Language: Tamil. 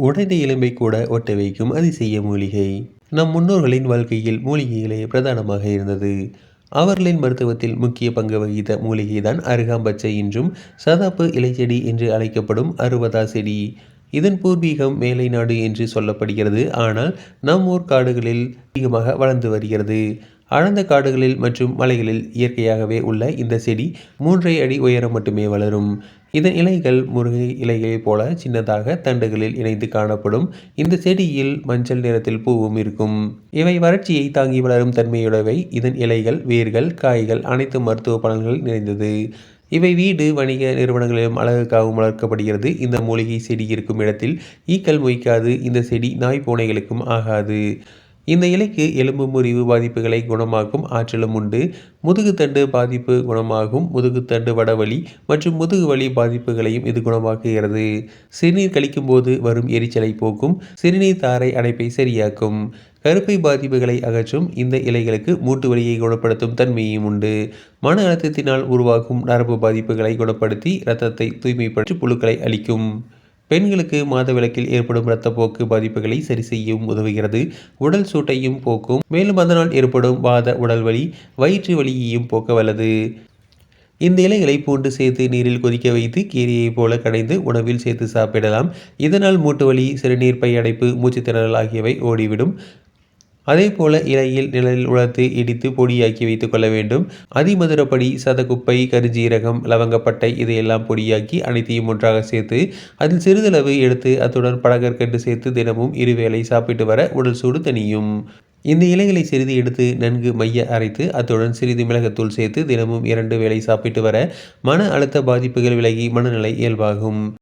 உடைந்த எலும்பை கூட ஒட்ட வைக்கும் அதிசய மூலிகை. நம் முன்னோர்களின் வாழ்க்கையில் மூலிகைகளே பிரதானமாக இருந்தது. அவர்களின் மருத்துவத்தில் முக்கிய பங்கு வகித்த மூலிகைதான் அருகாம்பச்சை என்றும் சதாப்பு இலைச்செடி என்று அழைக்கப்படும் அறுபதா செடி. இதன் பூர்வீகம் மேலை நாடு என்று சொல்லப்படுகிறது. ஆனால் நம் ஊர் காடுகளில் அதிகமாக வளர்ந்து வருகிறது. அழந்த காடுகளில் மற்றும் மலைகளில் இயற்கையாகவே உள்ள இந்த செடி மூன்றை அடி உயரம் மட்டுமே வளரும். இதன் இலைகள் முருகை இலைகளைப் போல சின்னதாக தண்டுகளில் இணைந்து காணப்படும். இந்த செடியில் மஞ்சள் நிறத்தில் பூவும் இருக்கும். இவை வறட்சியை தாங்கி வளரும் தன்மையுடையவை. இதன் இலைகள் வேர்கள் காய்கள் அனைத்து மருத்துவ பலன்கள் நிறைந்தது. இவை வீடு வணிக நிறுவனங்களிலும் அழகுக்காகவும் வளர்க்கப்படுகிறது. இந்த மூலிகை செடி இருக்கும் இடத்தில் ஈக்கள் மொய்க்காது இந்த செடி நாய் பூனைகளுக்கும் ஆகாது. இந்த இலைக்கு எலும்பு முறிவு பாதிப்புகளை குணமாக்கும் ஆற்றலும் உண்டு. முதுகுத்தண்டு பாதிப்பு குணமாகும். முதுகுத்தண்டு வடவலி மற்றும் முதுகு வலி பாதிப்புகளையும் இது குணமாக்குகிறது. சிறுநீர் கழிக்கும் போது வரும் எரிச்சலை போக்கும். சிறுநீர் தாரை அடைப்பை சரியாக்கும். கருப்பை பாதிப்புகளை அகற்றும். இந்த இலைகளுக்கு மூட்டு வலியை குணப்படுத்தும் தன்மையும் உண்டு. மன அழுத்தத்தினால் உருவாகும் நரம்பு பாதிப்புகளை குணப்படுத்தி இரத்தத்தை தூய்மைப்படுத்தி புழுக்களை அளிக்கும் பெண்களுக்கு மாதவிலக்கில் ஏற்படும் இரத்தப்போக்கு பாதிப்புகளை சரி செய்யவும் உதவுகிறது. உடல் சூட்டையும் போக்கும். மேலும் அதனால் ஏற்படும் வாத உடல் வலி வயிற்று வலியையும் போக்க வல்லது. இந்த இலைகளை பூண்டு சேர்த்து நீரில் கொதிக்க வைத்து கீரையைப் போல கடைந்து உணவில் சேர்த்து சாப்பிடலாம். இதனால் மூட்டு வலி சிறுநீர் பை அடைப்பு மூச்சு திணறல் ஆகியவை ஓடிவிடும். அதே போல இலையில் நிழலில் உலர்த்து இடித்து பொடியாக்கி வைத்துக் கொள்ள வேண்டும். அதிமதுரப்படி சதகுப்பை கருஜீரகம் லவங்கப்பட்டை இதையெல்லாம் பொடியாக்கி அனைத்தையும் ஒன்றாக சேர்த்து அதில் சிறிதளவு எடுத்து அத்துடன் பழகற்கண்டு சேர்த்து தினமும் இருவேளை சாப்பிட்டு வர உடல் சூடு தணியும். இந்த இலைகளை சிறிது எடுத்து நன்கு மைய அரைத்து அத்துடன் சிறிது மிளகத்தூள் சேர்த்து தினமும் இரண்டு வேளை சாப்பிட்டு வர மன அழுத்த பாதிப்புகள் விலகி மனநிலை இயல்பாகும்.